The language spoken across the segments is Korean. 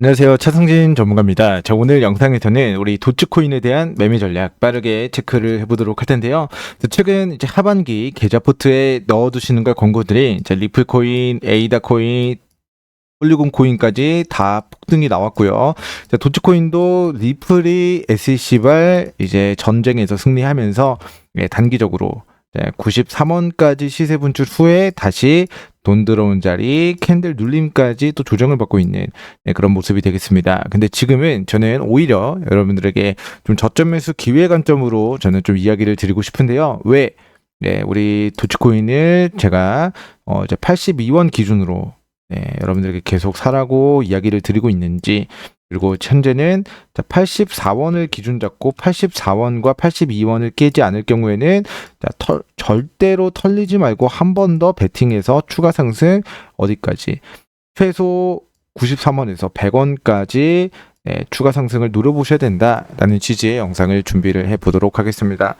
안녕하세요. 차승진 전문가입니다. 자, 오늘 영상에서는 우리 도츠코인에 대한 매매 전략 빠르게 체크를 해보도록 할 텐데요. 최근 이제 하반기 계좌 포트에 넣어두시는 걸 권고들이 이제 리플코인, 에이다코인, 폴리곤 코인까지 다 폭등이 나왔고요. 자, 도츠코인도 리플이 SEC발 이제 전쟁에서 승리하면서 예, 단기적으로 93원까지 시세 분출 후에 다시 돈 들어온 자리 캔들 눌림까지 또 조정을 받고 있는 네, 그런 모습이 되겠습니다. 근데 지금은 저는 오히려 여러분들에게 좀 저점 매수 기회 관점으로 저는 좀 이야기를 드리고 싶은데요. 왜? 네, 우리 도치코인을 제가 어 이제 82원 기준으로 네, 여러분들에게 계속 사라고 이야기를 드리고 있는지 그리고 현재는 84원을 기준 잡고 84원과 82원을 깨지 않을 경우에는 절대로 털리지 말고 한 번 더 베팅해서 추가 상승 어디까지 최소 93원에서 100원까지 네, 추가 상승을 노려보셔야 된다라는 취지의 영상을 준비를 해 보도록 하겠습니다.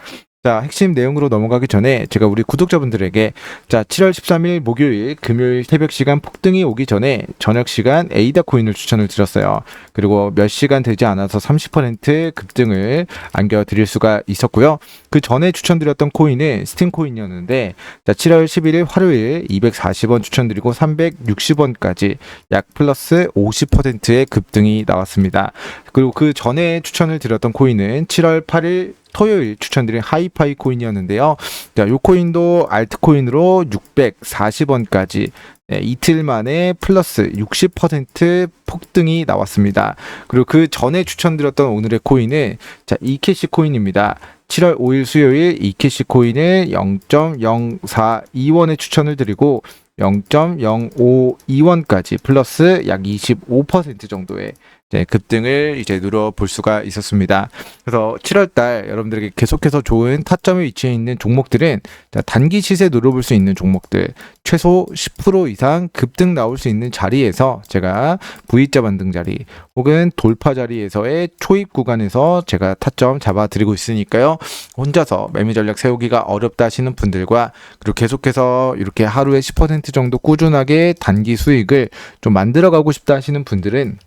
자, 핵심 내용으로 넘어가기 전에 제가 우리 구독자분들에게 자, 7월 13일 목요일 금요일 새벽 시간 폭등이 오기 전에 저녁 시간 에이다 코인을 추천을 드렸어요. 그리고 몇 시간 되지 않아서 30% 급등을 안겨 드릴 수가 있었고요. 그 전에 추천드렸던 코인은 스팀 코인이었는데 자, 7월 11일 화요일 240원 추천드리고 360원까지 약 플러스 50%의 급등이 나왔습니다. 그리고 그 전에 추천을 드렸던 코인은 7월 8일 토요일 추천드린 하이파이 코인이었는데요. 자, 요 코인도 알트코인으로 640원까지 네, 이틀 만에 플러스 60% 폭등이 나왔습니다. 그리고 그 전에 추천드렸던 오늘의 코인은 자, 이캐시 코인입니다. 7월 5일 수요일 이캐시 코인을 0.042원에 추천을 드리고 0.052원까지 플러스 약 25% 정도의 이제 급등을 이제 누려볼 수가 있었습니다. 그래서 7월달 여러분들에게 계속해서 좋은 타점에 위치해 있는 종목들은 단기 시세 누려볼 수 있는 종목들 최소 10% 이상 급등 나올 수 있는 자리에서 제가 V자 반등 자리 혹은 돌파 자리에서의 초입 구간에서 제가 타점 잡아드리고 있으니까요. 혼자서 매매 전략 세우기가 어렵다 하시는 분들과 그리고 계속해서 이렇게 하루에 10% 정도 꾸준하게 단기 수익을 좀 만들어가고 싶다 하시는 분들은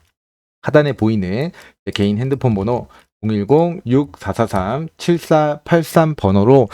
하단에 보이는 개인 핸드폰 번호 010-6443-7483 번호로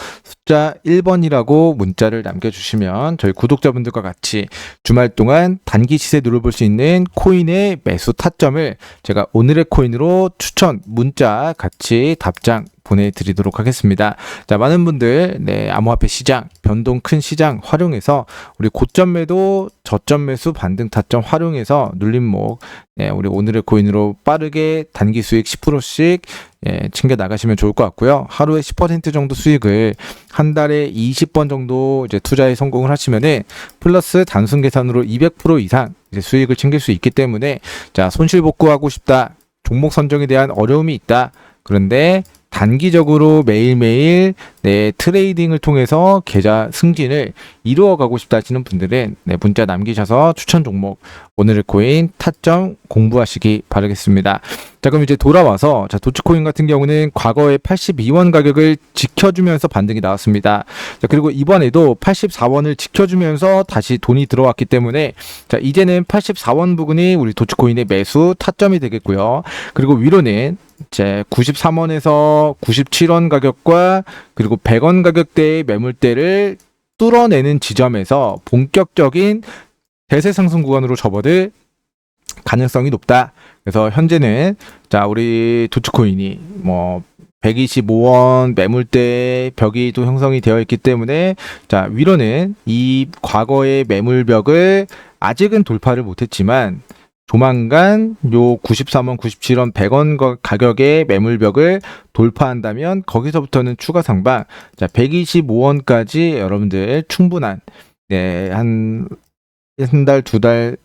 숫자 1번이라고 문자를 남겨주시면 저희 구독자분들과 같이 주말 동안 단기 시세 누려볼 수 있는 코인의 매수 타점을 제가 오늘의 코인으로 추천 문자 같이 답장 보내드리도록 하겠습니다. 자, 많은 분들, 네, 암호화폐 시장, 변동 큰 시장 활용해서 우리 고점 매도, 저점 매수, 반등 타점 활용해서 눌림목, 네, 우리 오늘의 코인으로 빠르게 단기 수익 10%씩 예, 챙겨 나가시면 좋을 것 같고요. 하루에 10% 정도 수익을 한 달에 20번 정도 이제 투자에 성공을 하시면은 플러스 단순 계산으로 200% 이상 이제 수익을 챙길 수 있기 때문에 자, 손실 복구하고 싶다. 종목 선정에 대한 어려움이 있다. 그런데 단기적으로 매일매일 내 트레이딩을 통해서 계좌 승진을 이루어 가고 싶다 하시는 분들은 네, 문자 남기셔서 추천 종목 오늘의 코인 타점 공부하시기 바라겠습니다. 자 그럼 이제 돌아와서 자 도치코인 같은 경우는 과거에 82원 가격을 지켜주면서 반등이 나왔습니다. 자 그리고 이번에도 84원을 지켜주면서 다시 돈이 들어왔기 때문에 자 이제는 84원 부근이 우리 도치코인의 매수 타점이 되겠고요. 그리고 위로는 이제 93원에서 97원 가격과 그리고 100원 가격대의 매물대를 뚫어내는 지점에서 본격적인 대세 상승 구간으로 접어들 가능성이 높다. 그래서 현재는 자 우리 도츠코인이 뭐 125원 매물대 벽이 또 형성이 되어 있기 때문에 자 위로는 이 과거의 매물벽을 아직은 돌파를 못했지만 조만간 요 93원, 97원, 100원 가격의 매물벽을 돌파한다면 거기서부터는 추가 상방 자 125원까지 여러분들 충분한 네, 한 한 달, 두 달,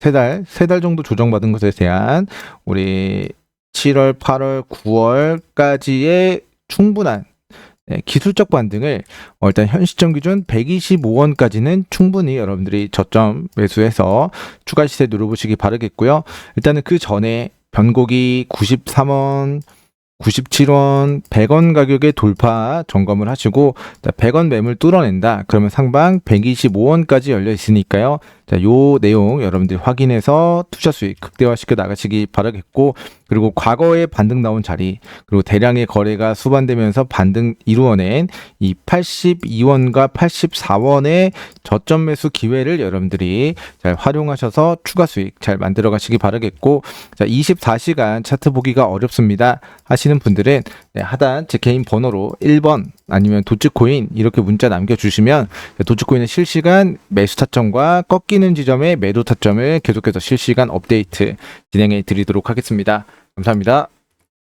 세 달, 세 달 정도 조정받은 것에 대한 우리 7월, 8월, 9월까지의 충분한 네, 기술적 반등을 어, 일단 현 시점 기준 125원까지는 충분히 여러분들이 저점 매수해서 추가 시세 누려보시기 바라겠고요. 일단은 그 전에 변곡이 93원, 97원, 100원 가격의 돌파 점검을 하시고 자, 100원 매물 뚫어낸다. 그러면 상방 125원까지 열려 있으니까요. 자, 요 내용 여러분들이 확인해서 투자 수익 극대화시켜 나가시기 바라겠고 그리고 과거에 반등 나온 자리 그리고 대량의 거래가 수반되면서 반등 이루어낸 이 82원과 84원의 저점 매수 기회를 여러분들이 잘 활용하셔서 추가 수익 잘 만들어 가시기 바라겠고 자 24시간 차트 보기가 어렵습니다 하시는 분들은 네, 하단 제 개인 번호로 1번 아니면 도츠코인 이렇게 문자 남겨주시면 도츠코인의 실시간 매수 타점과 꺾이는 지점의 매도 타점을 계속해서 실시간 업데이트 진행해 드리도록 하겠습니다 감사합니다.